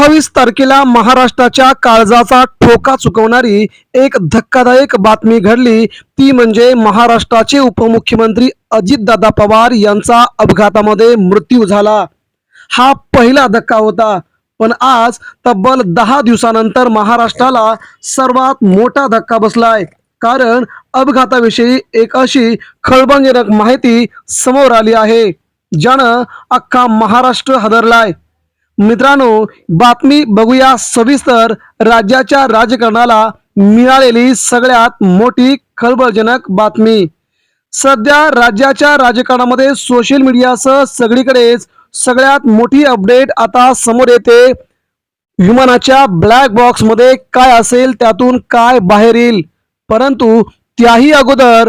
अठ्ठावीस तारखेला महाराष्ट्राच्या काळजाचा ठोका चुकवणारी एक धक्कादायक बातमी घडली. ती म्हणजे महाराष्ट्राचे उपमुख्यमंत्री अजितदादा पवार यांचा अपघातामध्ये मृत्यू झाला. हा पहिला धक्का होता. पण आज तब्बल दहा दिवसानंतर महाराष्ट्राला सर्वात मोठा धक्का बसलाय. कारण अपघाताविषयी एक अशी खळबळजनक माहिती समोर आली आहे ज्यानं अख्खा महाराष्ट्र हादरलाय. मित्रांनो बातमी बघूया सविस्तर. राज्याच्या राजकारणाला मिळालेली सगळ्यात मोठी खळबळजनक बातमी. सध्या राज्याच्या राजकारणामध्ये सोशल मीडियासह सगळीकडेच सगळ्यात मोठी अपडेट आता समोर येते. विमानाच्या ब्लॅक बॉक्समध्ये काय असेल त्यातून काय बाहेर येईल? परंतु त्याही अगोदर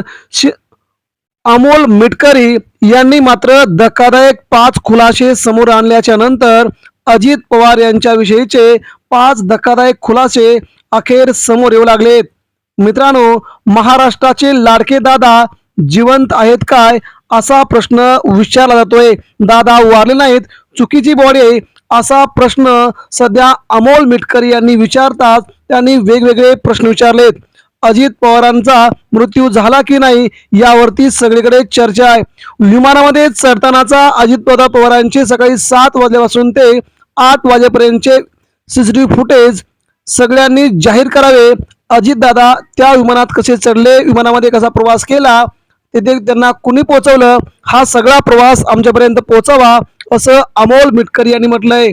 अमोल मिटकरी यांनी मात्र धक्कादायक पाच खुलासे समोर आणल्याच्या नंतर अजित पवार यांच्याविषयीचे पाच धक्कादायक खुलासे अखेर समोर येऊ लागलेत मित्रांनो महाराष्ट्राचे लाडके दादा जिवंत आहेत काय असा प्रश्न विचारला जातोय. दादा वारले नाहीत चुकीची बॉडी आहे असा प्रश्न सध्या अमोल मिटकरी यांनी विचारताच त्यांनी वेगवेगळे प्रश्न विचारलेत. अजित पवारांचा मृत्यू झाला की नाही यावरती सगळीकडे चर्चा आहे. विमानामध्ये चढतानाचा अजितदादा पवारांचे सकाळी सात वाजल्यापासून ते आठ वाजेपर्यंतचे सीसीटीव्ही फुटेज सगळ्यांनी जाहीर करावे. अजितदादा त्या विमानात कसे चढले विमानामध्ये कसा प्रवास केला तिथे त्यांना कुणी पोहोचवलं हा सगळा प्रवास आमच्यापर्यंत पोहोचावा असं अमोल मिटकरी यांनी म्हटलंय.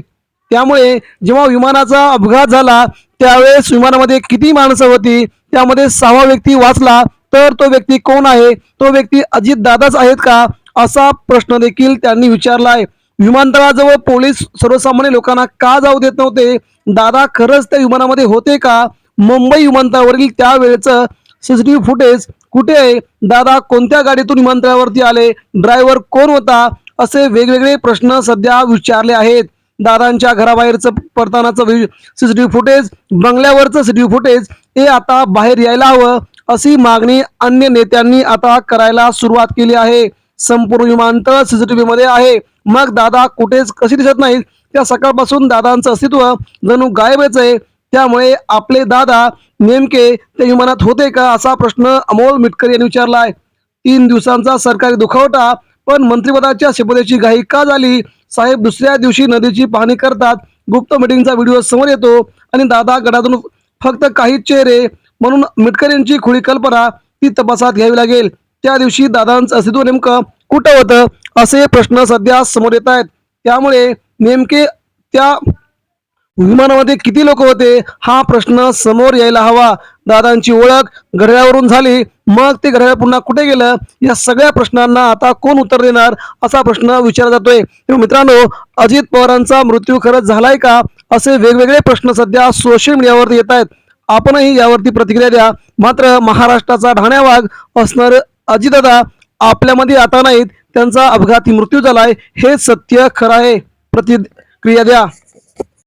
त्यामुळे जेव्हा विमानाचा अपघात झाला त्यावेळेस विमानामध्ये किती माणसं होती त्यामध्ये सहावा व्यक्ती वाचला तर तो व्यक्ती कोण आहे? तो व्यक्ती अजित दादाच आहेत का? असा प्रश्न देखील त्यांनी विचारला आहे विमानतळाजवळ पोलीस सर्वसामान्य लोकांना का जाऊ देत नव्हते? दादा खरंच त्या विमानामध्ये होते का? मुंबई विमानतळावरील त्यावेळेचं सीसीटीव्ही फुटेज कुठे आहे? दादा कोणत्या गाडीतून विमानतळावरती आले? ड्रायव्हर कोण होता? असे वेगवेगळे प्रश्न सध्या विचारले आहेत. दादांच्या घराबाहेरचं परतानाचं सीसीटीव्ही फुटेज बंगल्यावरचं सीसीटीव्ही फुटेज हे आता बाहेर यायला हवं अशी मागणी अन्य नेत्यांनी आता करायला सुरुवात केली आहे. संपूर्ण विमानतळ सीसीटीव्ही मध्ये आहे. मग दादा कुठेच कशी दिसत नाहीत. त्या सकाळपासून दादांचं अस्तित्व जणू गायबच आहे. त्यामुळे आपले दादा नेमके त्या विमानात होते का असा प्रश्न अमोल मिटकर यांनी विचारला आहे तीन दिवसांचा सरकारी दुखवटा पण मंत्रिपदाच्या शपथेची घाई का झाली? साहेब दुसऱ्या दिवशी नदीची पाहणी करतात. गुप्त मिटिंगचा व्हिडिओ समोर येतो आणि दादा गडातून फक्त काही चेहरे म्हणून मिटकरींची खुळी कल्पना ती तपासात घ्यावी लागेल. त्या दिवशी दादांचं अस्तित्व नेमकं कुठं होतं? असे प्रश्न सध्या समोर येत आहेत. त्यामुळे नेमके त्या विमानामध्ये किती लोक होते? हा प्रश्न समोर यायला हवा. दादांची ओळख घड्याळावरून झाली. मग ते घड्याळ पुन्हा कुठे गेलं? या सगळ्या प्रश्नांना आता कोण उत्तर देणार? असा प्रश्न विचारला जातोय. मित्रांनो अजित पवारांचा मृत्यू खरंच झालाय का? असे वेगवेगळे प्रश्न सध्या सोशल मीडियावरती येत आहेत. आपणही यावरती प्रतिक्रिया द्या. मात्र महाराष्ट्राचा ढाण्यावाग असणार अजितदादा आपल्यामध्ये आता नाहीत. त्यांचा अपघाती मृत्यू झालाय. हे सत्य खरं आहे. प्रतिक्रिया द्या.